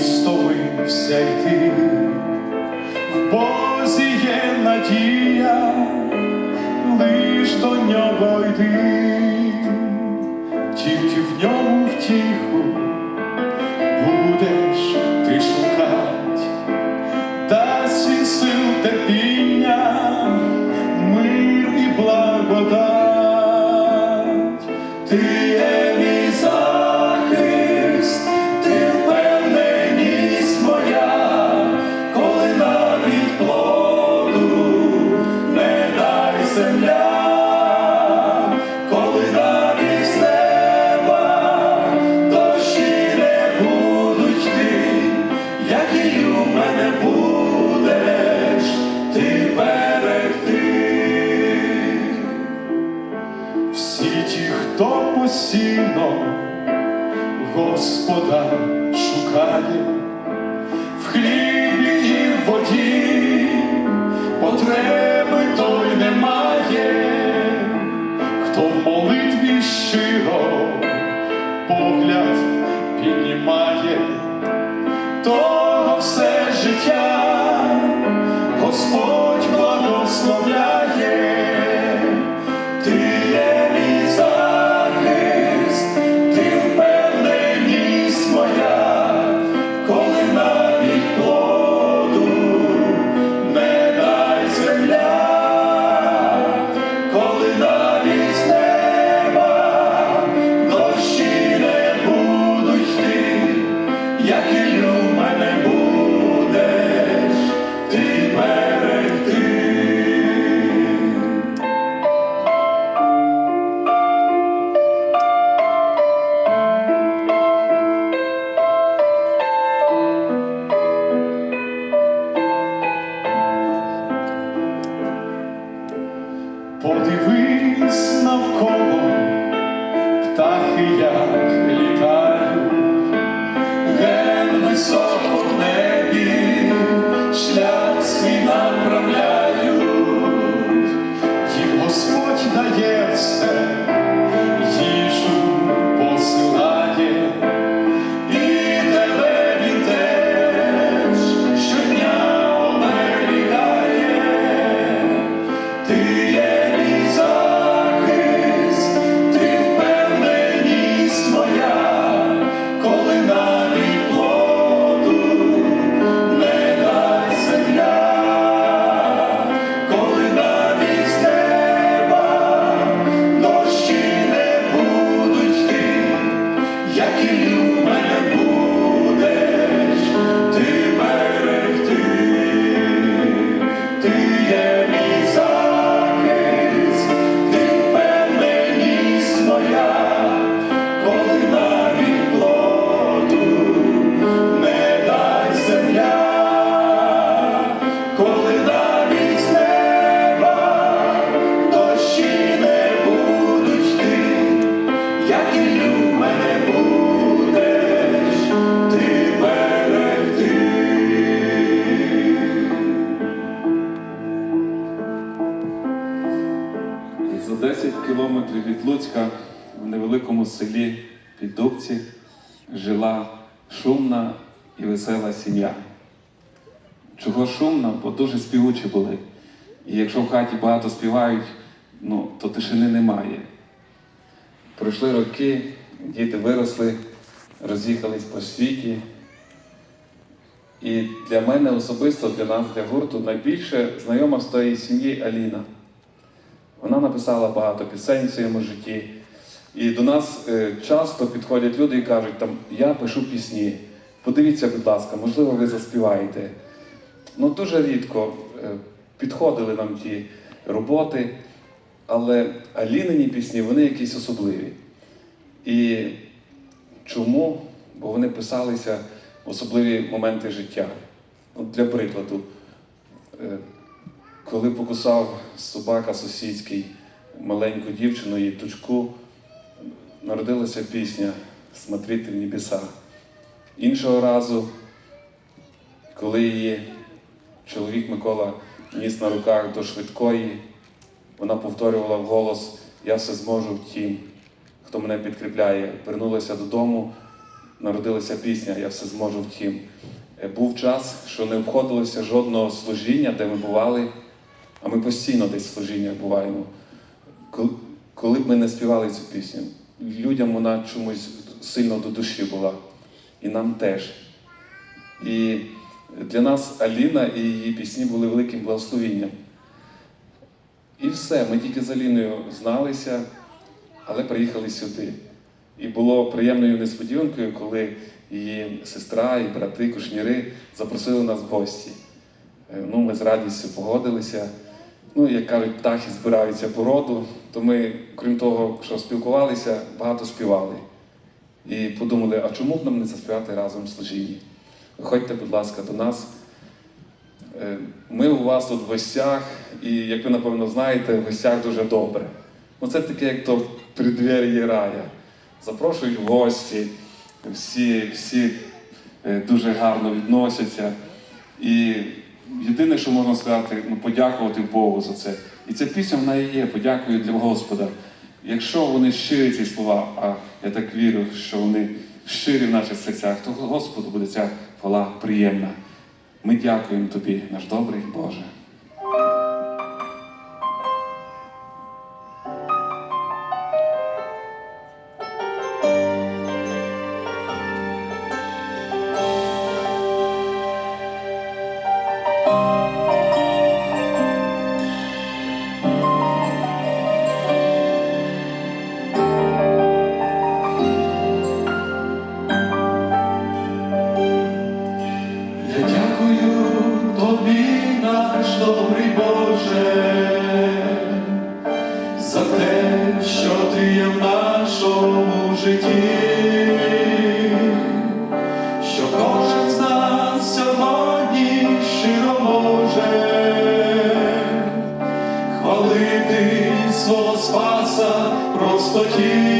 стомився йти, в Бозі є надія, лиш до нього йди, тільки в ньому втіху високо в небі, шлях Піддубці жила шумна і весела сім'я. Чого шумна, бо дуже співучі були. І якщо в хаті багато співають, ну, то тишини немає. Пройшли роки, діти виросли, роз'їхались по світі. І для мене особисто, для нас, для гурту, найбільше знайома з тої сім'ї Аліна. Вона написала багато пісень в своєму житті. І до нас е, часто підходять люди і кажуть, там, я пишу пісні. Подивіться, будь ласка, можливо, ви заспіваєте. Ну, дуже рідко е, підходили нам ті роботи, але Алінині пісні, вони якісь особливі. І чому? Бо вони писалися в особливі моменти життя. От для прикладу, е, коли покусав собака сусідський маленьку дівчину і тучку, народилася пісня Смотрите в небеса. Іншого разу, коли її чоловік Микола ніс на руках до швидкої, вона повторювала вголос Я все зможу втім, хто мене підкріпляє. Вернулася додому народилася пісня Я все зможу втім. Е, Був час, що не обходилося жодного служіння, де ми бували, а ми постійно десь в служіннях буваємо. Коли б ми не співали цю пісню, людям вона чомусь сильно до душі була. І нам теж. І для нас Аліна і її пісні були великим благословінням. І все, ми тільки з Аліною зналися, але приїхали сюди. І було приємною несподіванкою, коли її сестра і брати кушніри запросили нас в гості. Е, Ну, ми з радістю погодилися. Ну, як кажуть, птахи збираються по роду, то ми, крім того, що спілкувалися, багато співали. І подумали, а чому б нам не заспівати разом в служінні? Виходьте, будь ласка, до нас. Е, Ми у вас тут в гостях, і як ви напевно знаєте, в гостях дуже добре. Ну це таке, як то в рая. Запрошують гості, всі, всі е, дуже гарно відносяться. І єдине, що можна сказати, ну, подякувати Богу за це. І ця пісня вона і є, подякую для Господа. Якщо вони щирі ці слова, а я так вірю, що вони щирі в наших серцях, то Господу буде ця хвала приємна. Ми дякуємо тобі, наш добрий Боже. Спаса просто простоті.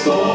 storm.